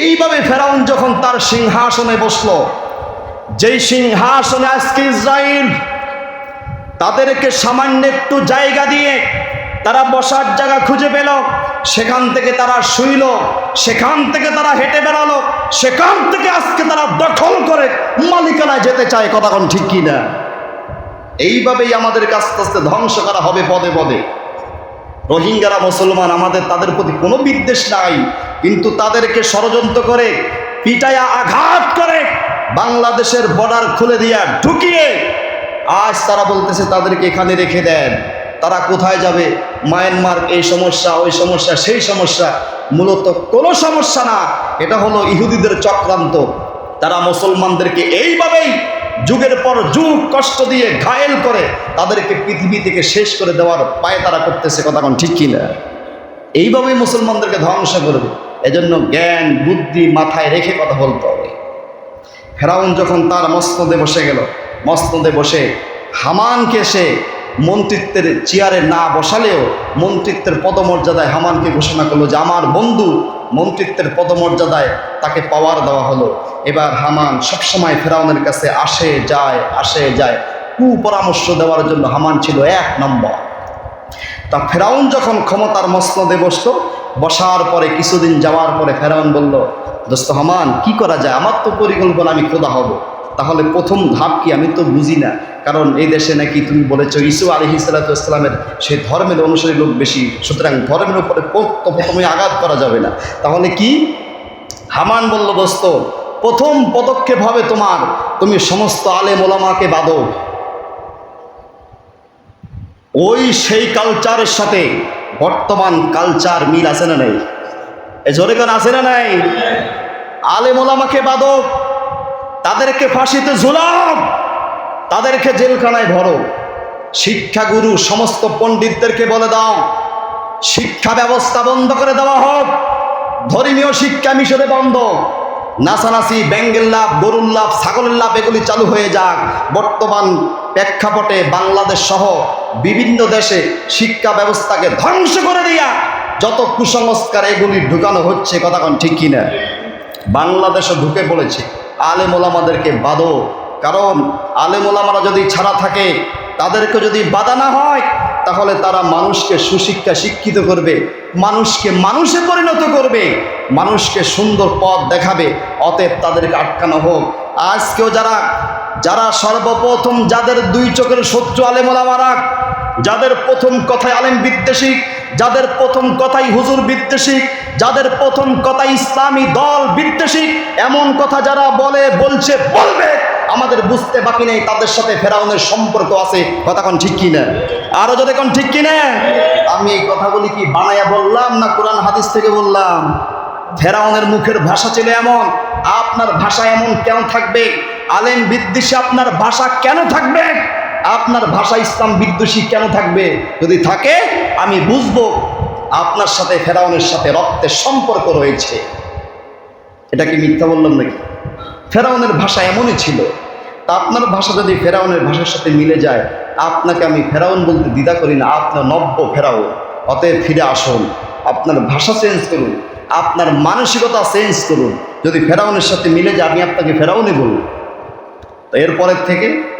এইভাবে ফেরাউন যখন তার সিংহাসনে বসল, যেই সিংহাসনে আজকে ইসরায়েল তাদেরকে সামান্য একটু জায়গা দিয়ে তারা বসার জায়গা খুঁজে পেল, সেখান থেকে তারা শুইল, সেখান থেকে তারা হেঁটে বেড়ালো, সেখান থেকে আজকে তারা দখল করে মালিকানায় যেতে চায়, কথা কোন ঠিক কি না? এইভাবেই আমাদেরকে আস্তে আস্তে ধ্বংস করা হবে পদে পদে। রোহিঙ্গারা, মুসলমান, আমাদের তাদের প্রতি কোনো বিদ্বেষ নাই। কিন্তু তাদেরকে ষড়যন্ত্র করে পিটায়া আঘাত করে, বাংলাদেশের বর্ডার খুলে দিয়া ঢুকিয়ে আজ তারা বলতেছে, তাদেরকে এখানে রেখে দেন। তারা কোথায় যাবে? মায়ানমার এই সমস্যা, ওই সমস্যা, সেই সমস্যা। মূলত কোনো সমস্যা না। এটা হলো ইহুদিদের চক্রান্ত। তারা মুসলমানদেরকে এইভাবেই যুগের পর যুগ কষ্ট দিয়ে ঘায়েল করে, তাদেরকে পৃথিবী থেকে শেষ করে দেওয়ার পায়ে তারা করতেছে, কথা ঠিক কিনা? এইভাবেই মুসলমানদেরকে ধ্বংস করবে। এজন্য জ্ঞান, বুদ্ধি মাথায় রেখে কথা বলতে হবে। ফেরাউন যখন তার মস্তদে বসে গেল মস্তদে বসে হামানকে সে মন্ত্রিত্বের চেয়ারে না বসালেও মন্ত্রিত্বের পদমর্যাদায় হামানকে ঘোষণা করল যে, আমার বন্ধু মন্ত্রিত্বের পদমর্যাদায় তাকে পাওয়ার দেওয়া হলো। এবার হামান সবসময় ফেরাউনের কাছে আসে, যায় আসে, যায়। কুপরামর্শ দেওয়ার জন্য হামান ছিল এক নম্বর। তা ফেরাউন যখন ক্ষমতার মসনদে বসল বসার পরে, কিছুদিন যাওয়ার পরে ফেরাউন বলল, দোস্ত হামান, কি করা যায়? আমার তো পরিকল্পনা, আমি খোদা হব। তাহলে প্রথম ধাপ কি? আমি তো বুঝি না। কারণ এই দেশে নাকি তুমি বলেছ ইসু আলহি সালাতামের সেই ধর্মের অনুসারী লোক বেশি। সুতরাং ধর্মের উপরে প্রথমে আঘাত করা যাবে না। তাহলে কি? হামান বলল, দোস্ত, প্রথম পদক্ষেপ হবে তোমার। তুমি সমস্ত আলে মোলামাকে বাদো। ওই সেই কালচারের সাথে বর্তমান কালচার মিল আছে না নেই? এ জোরে কেন আছে না নাই? আলেম ওলামাকে বাদক, তাদেরকে ফাঁসিতে ঝুলাম তাদেরকে জেলখানায় ভরো শিক্ষাগুরু সমস্ত পণ্ডিতদেরকে বলে দাও, শিক্ষা ব্যবস্থা বন্ধ করে দেওয়া হোক, ধর্মীয় শিক্ষা মিশরে বন্ধ। নাসানাসি ব্যাঙ্গের লাভ গরুর লাভ ছাগলের লাভ এগুলি চালু হয়ে যাক। বর্তমান প্রেক্ষাপটে বাংলাদেশ সহ বিভিন্ন দেশে শিক্ষা ব্যবস্থাকে ধ্বংস করে দিয়া যত কুসংস্কার এগুলি ঢুকানো হচ্ছে, কথা কোন ঠিক কিনা? বাংলাদেশও ঢুকে পড়েছে। আলেম ওলামাদেরকে বাদো কারণ আলেম ওলামারা যদি ছাড়া থাকে, তাদেরকে যদি বাধা না হয়, তাহলে তারা মানুষকে সুশিক্ষা শিক্ষিত করবে, মানুষকে মানুষে পরিণত করবে, মানুষকে সুন্দর পথ দেখাবে, অতএব তাদেরকে আটকানো হোক। আজকেও যারা যারা সর্বপ্রথম যাদের দুই চোখের শত্রু আলেম ওলামারা যাদের প্রথম কথায় আলেম বিদ্বেষিক যাদের প্রথম কথাই হুজুর বিদ্বেষিক যাদের প্রথম কথা ইসলামী দল বিদ্বেষিক এমন কথা যারা বলে, বলছে, বলবে, আমাদের বুঝতে বাকি নেই, তাদের সাথে ফেরাউনের সম্পর্ক আছে, কথা কোন ঠিক কিনা? আরও যদি কোন ঠিক কিনা? আমি এই কথাগুলি কি বানায়া বললাম না কোরআন হাদিস থেকে বললাম? ফেরাউনের মুখের ভাষা ছিল এমন, আপনার ভাষা এমন কেন থাকবে? আলেম বিদ্বেষী আপনার ভাষা কেন থাকবে? আপনার ভাষা ইসলাম বিদ্বেষী কেন থাকবে? যদি থাকে, আমি বুঝব আপনার সাথে ফেরাউনের সাথে রক্তের সম্পর্ক রয়েছে। এটা কি মিথ্যা বললাম নাকি? ফেরাউনের ভাষা এমনই ছিল। তা আপনার ভাষা যদি ফেরাউনের ভাষার সাথে মিলে যায়, আপনাকে আমি ফেরাউন বলতে দ্বিধা করি না আপনার নব্য ফেরাউন। অতএব ফিরে আসুন, আপনার ভাষা চেঞ্জ করুন, আপনার মানসিকতা চেঞ্জ করুন। যদি ফেরাউনের সাথে মিলে যায়, আমি আপনাকে ফেরাউনই বলব। তো এরপরের থেকে